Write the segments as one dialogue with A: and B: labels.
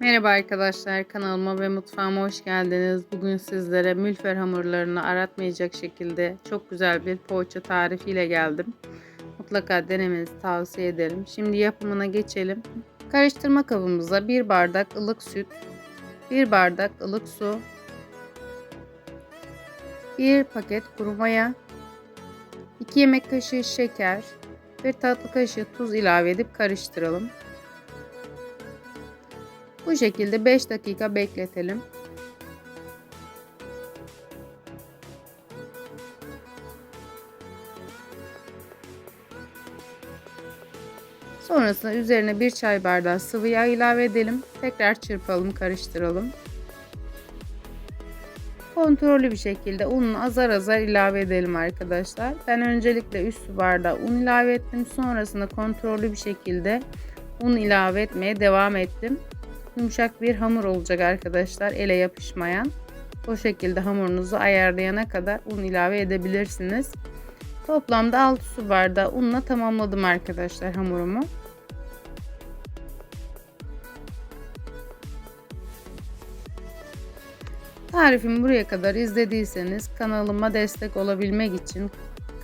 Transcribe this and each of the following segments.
A: Merhaba arkadaşlar kanalıma ve mutfağıma hoş geldiniz. Bugün sizlere mülfer hamurlarını aratmayacak şekilde çok güzel bir poğaça tarifiyle geldim. Mutlaka denemenizi tavsiye ederim. Şimdi yapımına geçelim. Karıştırma kabımıza 1 bardak ılık süt, 1 bardak ılık su, 1 paket kuru maya, 2 yemek kaşığı şeker, 1 tatlı kaşığı tuz ilave edip karıştıralım. Bu şekilde 5 dakika bekletelim. Sonrasında üzerine bir çay bardağı sıvı yağ ilave edelim. Tekrar çırpalım, karıştıralım. Kontrollü bir şekilde ununu azar azar ilave edelim arkadaşlar. Ben öncelikle üst su bardağı un ilave ettim. Sonrasında kontrollü bir şekilde un ilave etmeye devam ettim yumuşak bir hamur olacak arkadaşlar ele yapışmayan. O şekilde hamurunuzu ayarlayana kadar un ilave edebilirsiniz. Toplamda 6 su bardağı unla tamamladım arkadaşlar hamurumu. Tarifimi buraya kadar izlediyseniz kanalıma destek olabilmek için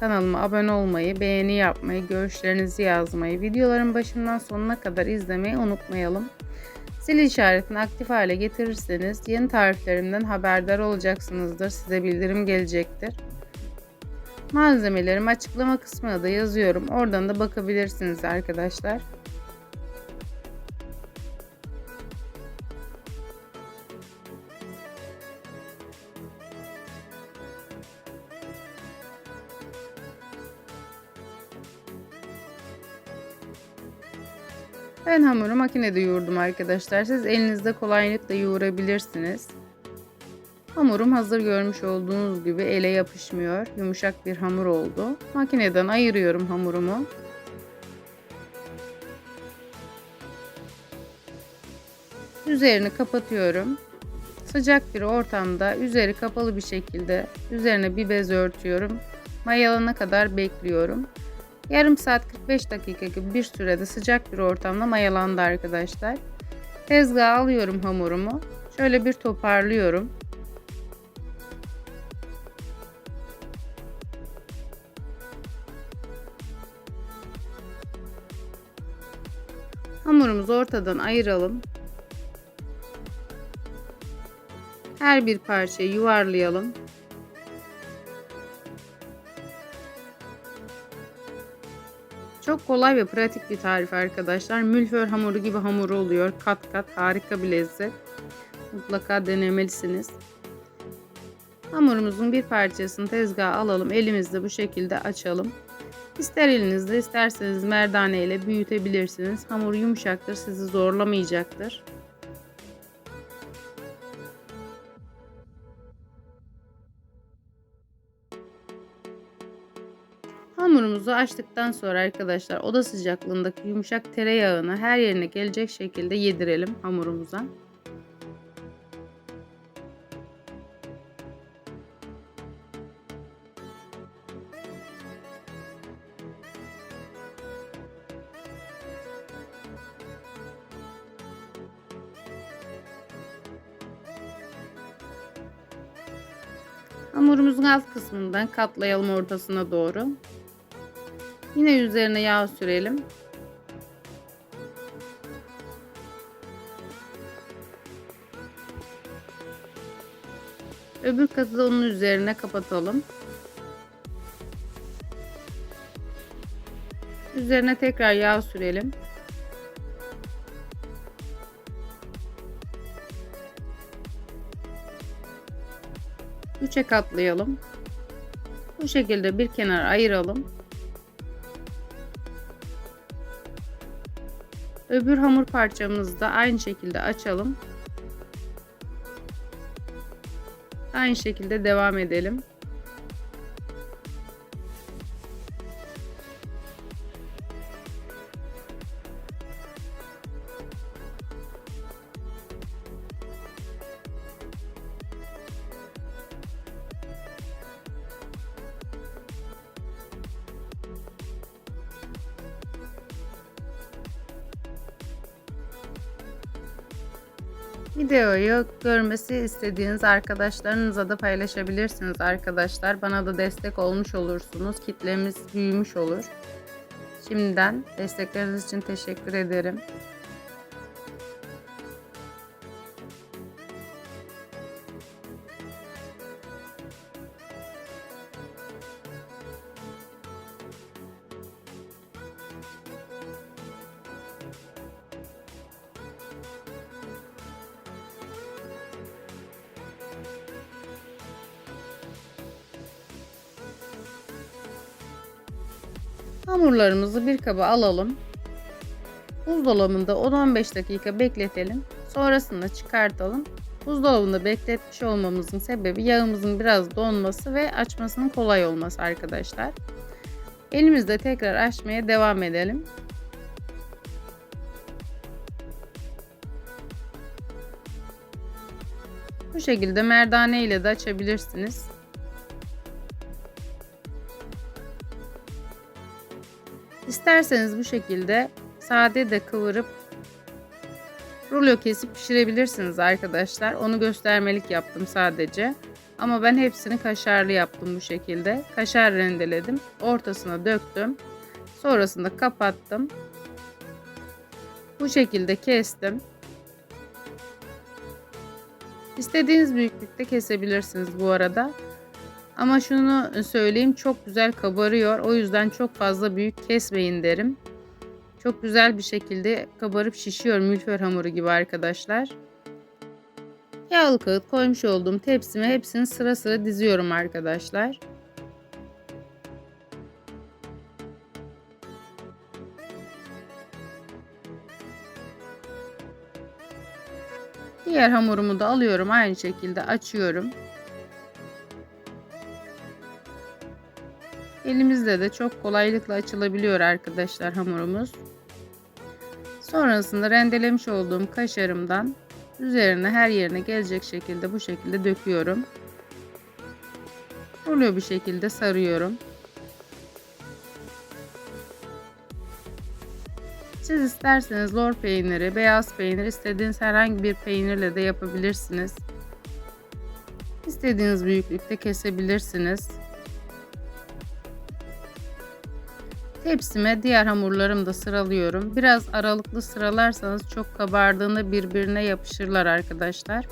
A: kanalıma abone olmayı, beğeni yapmayı, görüşlerinizi yazmayı, videoların başından sonuna kadar izlemeyi unutmayalım. Zil işaretini aktif hale getirirseniz yeni tariflerimden haberdar olacaksınızdır. Size bildirim gelecektir. Malzemelerimi açıklama kısmına da yazıyorum. Oradan da bakabilirsiniz arkadaşlar. Ben hamuru makinede yoğurdum arkadaşlar. Siz elinizde kolaylıkla yoğurabilirsiniz. Hamurum hazır görmüş olduğunuz gibi ele yapışmıyor. Yumuşak bir hamur oldu. Makineden ayırıyorum hamurumu. Üzerini kapatıyorum. Sıcak bir ortamda üzeri kapalı bir şekilde üzerine bir bez örtüyorum. Mayalana kadar bekliyorum. Yarım saat 45 dakika gibi bir sürede sıcak bir ortamda mayalandı arkadaşlar. Tezgaha alıyorum hamurumu. Şöyle bir toparlıyorum. Hamurumuzu ortadan ayıralım. Her bir parçayı yuvarlayalım. Çok kolay ve pratik bir tarif arkadaşlar. Mülför hamuru gibi hamuru oluyor. Kat kat harika bir lezzet. Mutlaka denemelisiniz. Hamurumuzun bir parçasını tezgaha alalım. Elimizde bu şekilde açalım. İster elinizde isterseniz merdane ile büyütebilirsiniz. Hamur yumuşaktır, sizi zorlamayacaktır. Hamurumuzu açtıktan sonra arkadaşlar oda sıcaklığındaki yumuşak tereyağını her yerine gelecek şekilde yedirelim hamurumuza. Hamurumuzun alt kısmından katlayalım ortasına doğru. Yine üzerine yağ sürelim. Öbür katı da onun üzerine kapatalım. Üzerine tekrar yağ sürelim. Üçe katlayalım. Bu şekilde bir kenar ayıralım. Öbür hamur parçamızı da aynı şekilde açalım. Aynı şekilde devam edelim. Videoyu görmesi istediğiniz arkadaşlarınıza da paylaşabilirsiniz arkadaşlar. Bana da destek olmuş olursunuz. Kitlemiz büyümüş olur. Şimdiden destekleriniz için teşekkür ederim. Hamurlarımızı bir kaba alalım. Buzdolabında 10-15 dakika bekletelim. Sonrasında çıkartalım. Buzdolabında bekletmiş olmamızın sebebi yağımızın biraz donması ve açmasının kolay olması arkadaşlar. Elimizde tekrar açmaya devam edelim. Bu şekilde merdane ile de açabilirsiniz. İsterseniz bu şekilde sade de kıvırıp rulo kesip pişirebilirsiniz arkadaşlar. Onu göstermelik yaptım sadece. Ama ben hepsini kaşarlı yaptım bu şekilde. Kaşar rendeledim. Ortasına döktüm. Sonrasında kapattım. Bu şekilde kestim. İstediğiniz büyüklükte kesebilirsiniz bu arada. Ama şunu söyleyeyim çok güzel kabarıyor. O yüzden çok fazla büyük kesmeyin derim. Çok güzel bir şekilde kabarıp şişiyor milföy hamuru gibi arkadaşlar. Yağlı kağıt koymuş olduğum tepsime hepsini sıra sıra diziyorum arkadaşlar. Diğer hamurumu da alıyorum aynı şekilde açıyorum. Elimizde de çok kolaylıkla açılabiliyor arkadaşlar hamurumuz. Sonrasında rendelemiş olduğum kaşarımdan üzerine her yerine gelecek şekilde bu şekilde döküyorum. Rulo bir şekilde sarıyorum. Siz isterseniz lor peyniri, beyaz peynir, istediğiniz herhangi bir peynirle de yapabilirsiniz. İstediğiniz büyüklükte kesebilirsiniz. Tepsime diğer hamurlarımı da sıralıyorum. Biraz aralıklı sıralarsanız çok kabardığında birbirine yapışırlar arkadaşlar.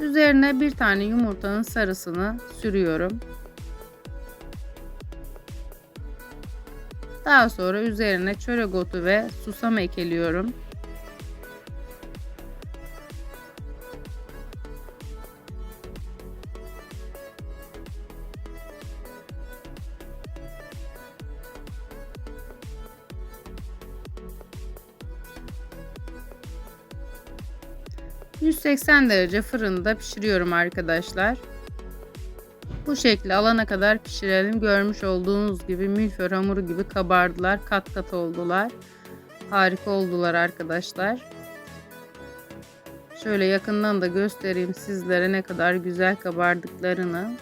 A: Üzerine bir tane yumurtanın sarısını sürüyorum. Daha sonra üzerine çörek otu ve susam ekliyorum. 180 derece fırında pişiriyorum arkadaşlar. Bu şekli alana kadar pişirelim. Görmüş olduğunuz gibi milföy hamuru gibi kabardılar. Kat kat oldular. Harika oldular arkadaşlar. Şöyle yakından da göstereyim sizlere ne kadar güzel kabardıklarını.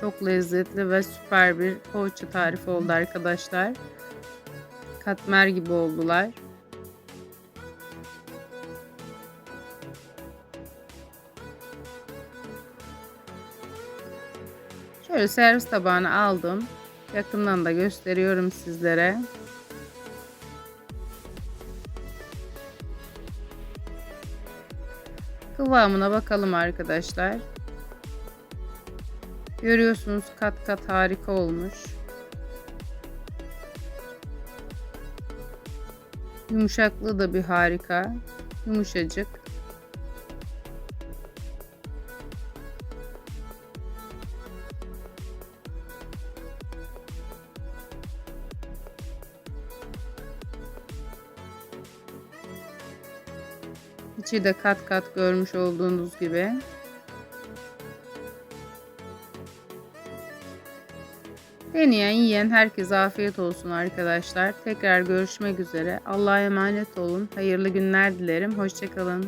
A: Çok lezzetli ve süper bir poğaça tarifi oldu arkadaşlar. Katmer gibi oldular. Şöyle servis tabağına aldım. Yakından da gösteriyorum sizlere. Kıvamına bakalım arkadaşlar. Görüyorsunuz kat kat harika olmuş. Yumuşaklığı da bir harika. Yumuşacık. İçi de kat kat görmüş olduğunuz gibi. Deneyen yiyen herkese afiyet olsun arkadaşlar. Tekrar görüşmek üzere. Allah'a emanet olun. Hayırlı günler dilerim. Hoşçakalın.